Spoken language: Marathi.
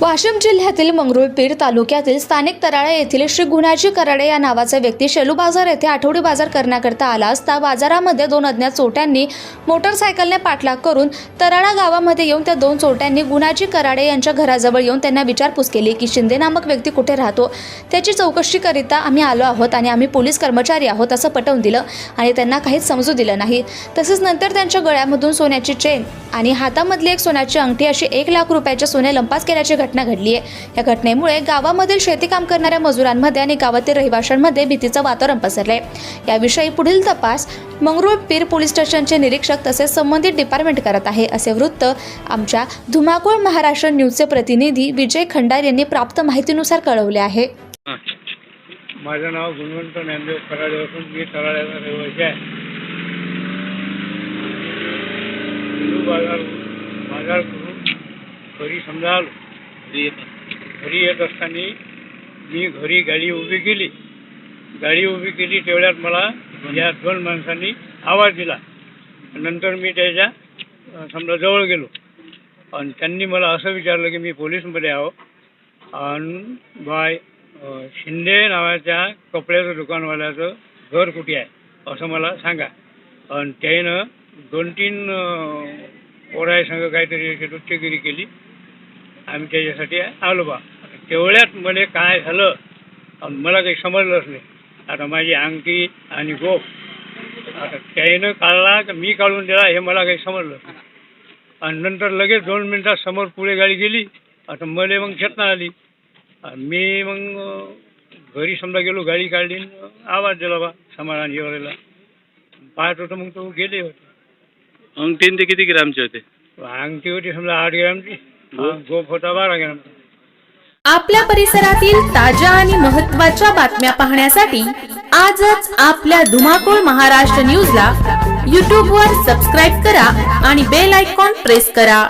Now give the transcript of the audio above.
वाशिम जिल्ह्यातील मंगरुळपीर तालुक्यातील स्थानिक तराळा येथील श्री गुणाजी कराडे या नावाचा व्यक्ती शेलू बाजार येथे आठवडी बाजार करण्याकरता आला असता बाजारामध्ये दोन अज्ञात चोट्यांनी मोटरसायकलने पाठलाग करून तराळा गावामध्ये येऊन त्या दोन चोट्यांनी गुणाजी कराडे यांच्या घराजवळ येऊन त्यांना विचारपूस केली की शिंदे नामक व्यक्ती कुठे राहतो? त्याची चौकशीकरिता आम्ही आलो आहोत आणि आम्ही पोलीस कर्मचारी आहोत असं पटवून दिलं आणि त्यांना काहीच समजू दिलं नाही. तसेच नंतर त्यांच्या गळ्यामधून सोन्याची चेन आणि हातामधली एक सोन्याची अंगठी अशी एक लाख रुपयाच्या सोने लंपास केल्याची घटना घडली आहे. या घटनेमुळे गावामधील शेतीकाम करणाऱ्या मजुरांमध्ये आणि गावातील रहिवाशांमध्ये भीतीचं वातावरण पसरले याविषयी पुढील तपास मंगरुळपीर पोलीस स्टेशनचे निरीक्षक तसेच संबंधित डिपार्टमेंट करत आहे असे वृत्त आमच्या धुमाकूळ महाराष्ट्र न्यूजचे प्रतिनिधी विजय खंडार यांनी प्राप्त माहितीनुसार कळवले आहे. माझं नाव गुणवंत ज्ञानदेव कराडे असून मी कराड्याचा रहिवासी आहे. बाजार बाजार करून घरी समजा आलो. घरी घरी येत असताना मी घरी गाडी उभी केली. गाडी उभी केली तेवढ्यात मला या दोन माणसांनी आवाज दिला. नंतर मी त्याच्या समजा जवळ गेलो. आणि त्यांनी मला असं विचारलं की मी पोलीसमध्ये आहो. आणि बाय शिंदे नावाच्या कपड्याचं दुकानवाल्याचं घर कुठे आहे? असं मला सांगा. आणि त्यानं दोन तीन पोरायसंग काहीतरी नृत्यगिरी केली. आम्ही त्याच्यासाठी आलो बा. तेवढ्यात मला काय झालं? आणि मला काही समजलंच नाही. आता माझी अंगठी आणि गोप आता त्यानं काढला तर मी काढून दिला हे मला काही समजलं नाही. आणि नंतर लगेच दोन मिनिटात समोर पुढे गाडी गेली. आता मला मग चेतना आली. आणि मी मग घरी समजा गेलो गाडी काढली आणि आवाज दिला बा समाधान येवरेला पाहत होतो मग तो गेले होते. अंगठीन ते किती ग्रामचे होते? अंगठी होती समजा आठ ग्रॅमची गोप? गोप होता बारा ग्रॅमचा आपल्या परिसरातील ताज्या आणि महत्त्वाच्या बातम्या पाहण्यासाठी आजच आपल्या धुमाकूळ महाराष्ट्र न्यूजला यूट्यूबवर सबस्क्राईब करा आणि बेल आयकॉन प्रेस करा.